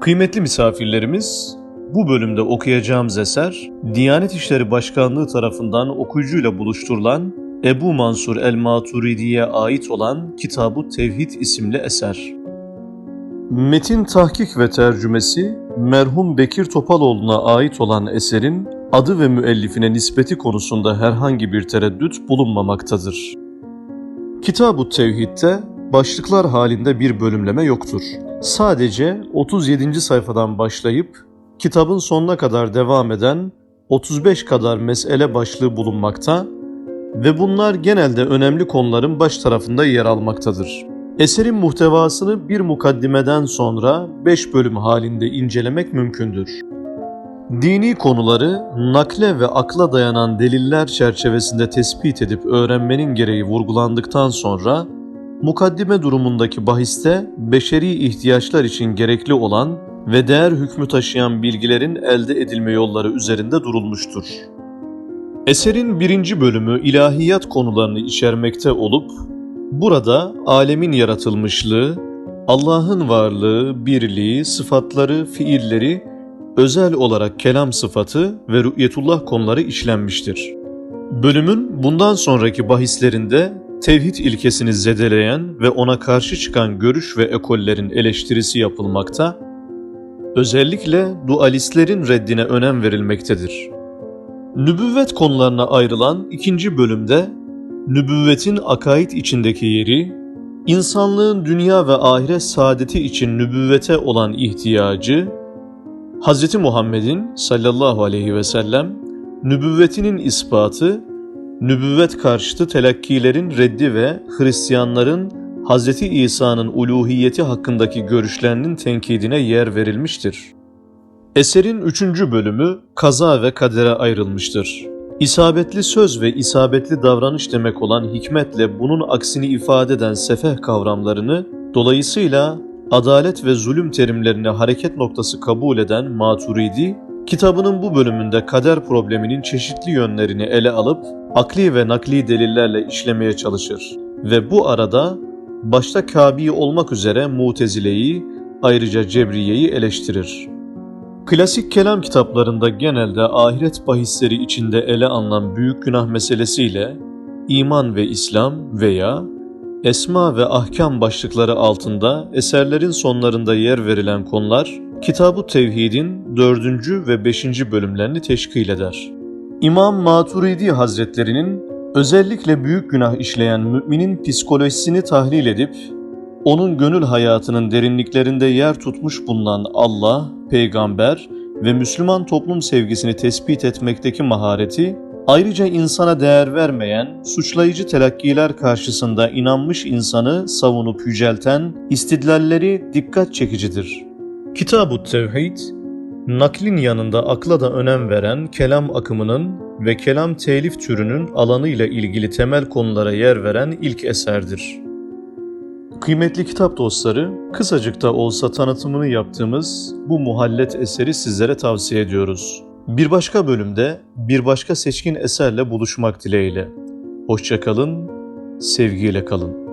Kıymetli misafirlerimiz, bu bölümde okuyacağımız eser, Diyanet İşleri Başkanlığı tarafından okuyucuyla buluşturulan Ebu Mansur el-Maturidi'ye ait olan Kitab-ı Tevhid isimli eser. Metin tahkik ve tercümesi merhum Bekir Topaloğlu'na ait olan eserin adı ve müellifine nispeti konusunda herhangi bir tereddüt bulunmamaktadır. Kitab-ı Tevhid'de başlıklar halinde bir bölümleme yoktur. Sadece 37. sayfadan başlayıp kitabın sonuna kadar devam eden 35 kadar mesele başlığı bulunmakta ve bunlar genelde önemli konuların baş tarafında yer almaktadır. Eserin muhtevasını bir mukaddimeden sonra 5 bölüm halinde incelemek mümkündür. Dini konuları nakle ve akla dayanan deliller çerçevesinde tespit edip öğrenmenin gereği vurgulandıktan sonra mukaddime durumundaki bahiste beşeri ihtiyaçlar için gerekli olan ve değer hükmü taşıyan bilgilerin elde edilme yolları üzerinde durulmuştur. Eserin birinci bölümü ilahiyat konularını içermekte olup, burada alemin yaratılmışlığı, Allah'ın varlığı, birliği, sıfatları, fiilleri, özel olarak kelam sıfatı ve rü'yetullah konuları işlenmiştir. Bölümün bundan sonraki bahislerinde tevhid ilkesini zedeleyen ve ona karşı çıkan görüş ve ekollerin eleştirisi yapılmakta, özellikle dualistlerin reddine önem verilmektedir. Nübüvvet konularına ayrılan ikinci bölümde, nübüvvetin akaid içindeki yeri, insanlığın dünya ve ahiret saadeti için nübüvvete olan ihtiyacı, Hz. Muhammed'in sallallahu aleyhi ve sellem nübüvvetinin ispatı, nübüvvet karşıtı telakkilerin reddi ve Hristiyanların Hz. İsa'nın uluhiyeti hakkındaki görüşlerinin tenkidine yer verilmiştir. Eserin üçüncü bölümü kaza ve kadere ayrılmıştır. İsabetli söz ve isabetli davranış demek olan hikmetle bunun aksini ifade eden sefeh kavramlarını, dolayısıyla adalet ve zulüm terimlerini hareket noktası kabul eden Maturidi, kitabının bu bölümünde kader probleminin çeşitli yönlerini ele alıp akli ve nakli delillerle işlemeye çalışır ve bu arada başta Kabe'yi olmak üzere Mutezile'yi ayrıca Cebriye'yi eleştirir. Klasik kelam kitaplarında genelde ahiret bahisleri içinde ele alınan büyük günah meselesiyle iman ve İslam veya esma ve ahkam başlıkları altında eserlerin sonlarında yer verilen konular Kitab-ı Tevhid'in 4. ve 5. bölümlerini teşkil eder. İmam Maturidi Hazretlerinin özellikle büyük günah işleyen müminin psikolojisini tahlil edip onun gönül hayatının derinliklerinde yer tutmuş bulunan Allah, peygamber ve Müslüman toplum sevgisini tespit etmekteki mahareti, ayrıca insana değer vermeyen, suçlayıcı telakkiler karşısında inanmış insanı savunup yücelten istidlalleri dikkat çekicidir. Kitab-ı Tevhid, naklin yanında akla da önem veren kelam akımının ve kelam telif türünün alanıyla ilgili temel konulara yer veren ilk eserdir. Kıymetli kitap dostları, kısacık da olsa tanıtımını yaptığımız bu muhallet eseri sizlere tavsiye ediyoruz. Bir başka bölümde bir başka seçkin eserle buluşmak dileğiyle. Hoşçakalın, sevgiyle kalın.